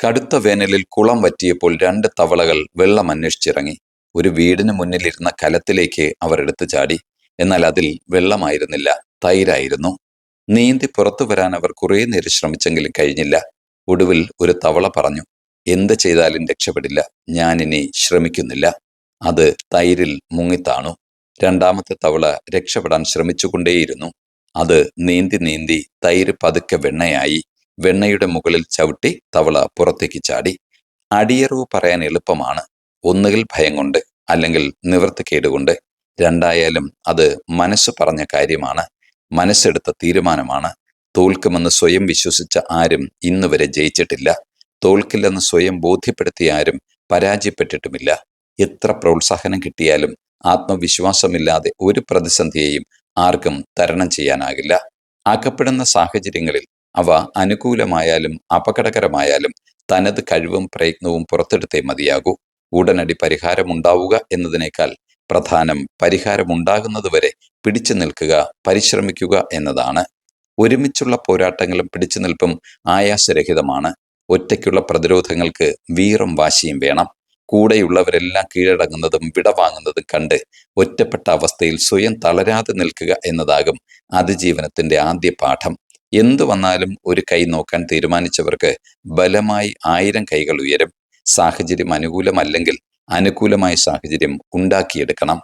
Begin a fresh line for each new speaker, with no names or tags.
കടുത്ത വേനലിൽ കുളം വറ്റിയപ്പോൾ രണ്ട് തവളകൾ വെള്ളം അന്വേഷിച്ചിറങ്ങി. ഒരു വീടിന് മുന്നിലിരുന്ന കലത്തിലേക്ക് അവർ എടുത്തു ചാടി. എന്നാൽ അതിൽ വെള്ളമായിരുന്നില്ല തൈരായിരുന്നു. നീന്തി പുറത്തു വരാൻ അവർ കുറേ നേരം ശ്രമിച്ചെങ്കിലും കഴിഞ്ഞില്ല. ഒടുവിൽ ഒരു തവള പറഞ്ഞു എന്ത് ചെയ്താലും രക്ഷപ്പെടില്ല. ഞാനിനി ശ്രമിക്കുന്നില്ല. അത് തൈരിൽ മുങ്ങിത്താണു. രണ്ടാമത്തെ തവള രക്ഷപ്പെടാൻ ശ്രമിച്ചുകൊണ്ടേയിരുന്നു. അത് നീന്തി നീന്തി തൈര് പതുക്കെ വെണ്ണയായി. വെണ്ണയുടെ മുകളിൽ ചവിട്ടി തവള പുറത്തേക്ക് ചാടി. അടിയറവ് പറയാൻ എളുപ്പമാണ്. ഒന്നുകിൽ ഭയം കൊണ്ട് അല്ലെങ്കിൽ നിവൃത്തിക്കേട് കൊണ്ട്. രണ്ടായാലും അത് മനസ്സ് പറഞ്ഞ കാര്യമാണ്. മനസ്സെടുത്ത തീരുമാനമാണ്. തോൽക്കുമെന്ന് സ്വയം വിശ്വസിച്ച ആരും ഇന്ന് വരെ ജയിച്ചിട്ടില്ല. തോൽക്കില്ലെന്ന് സ്വയം ബോധ്യപ്പെടുത്തിയ ആരും പരാജയപ്പെട്ടിട്ടുമില്ല. എത്ര പ്രോത്സാഹനം കിട്ടിയാലും ആത്മവിശ്വാസമില്ലാതെ ഒരു പ്രതിസന്ധിയെയും ആർക്കും തരണം ചെയ്യാനാകില്ല. അകപ്പെടുന്ന സാഹചര്യങ്ങളിൽ അവ അനുകൂലമായാലും അപകടകരമായാലും തനത് കഴിവും പ്രയത്നവും പുറത്തെടുത്തേ മതിയാകൂ. ഉടനടി പരിഹാരമുണ്ടാവുക എന്നതിനേക്കാൾ പ്രധാനം പരിഹാരമുണ്ടാകുന്നതുവരെ പിടിച്ചു നിൽക്കുക പരിശ്രമിക്കുക എന്നതാണ്. ഒരുമിച്ചുള്ള പോരാട്ടങ്ങളും പിടിച്ചു നിൽപ്പും ആയാസരഹിതമാണ്. ഒറ്റയ്ക്കുള്ള പ്രതിരോധങ്ങൾക്ക് വീറും വാശിയും വേണം. കൂടെയുള്ളവരെല്ലാം കീഴടങ്ങുന്നതും വിടവാങ്ങുന്നതും കണ്ട് ഒറ്റപ്പെട്ട അവസ്ഥയിൽ സ്വയം തളരാതെ നിൽക്കുക എന്നതാകും അതിജീവനത്തിന്റെ ആദ്യ പാഠം. എന്തു വന്നാലും ഒരു കൈ നോക്കാൻ തീരുമാനിച്ചവർക്ക് ബലമായി ആയിരം കൈകൾ ഉയരും. സാഹചര്യം അനുകൂലമല്ലെങ്കിൽ അനുകൂലമായ സാഹചര്യം ഉണ്ടാക്കിയെടുക്കണം.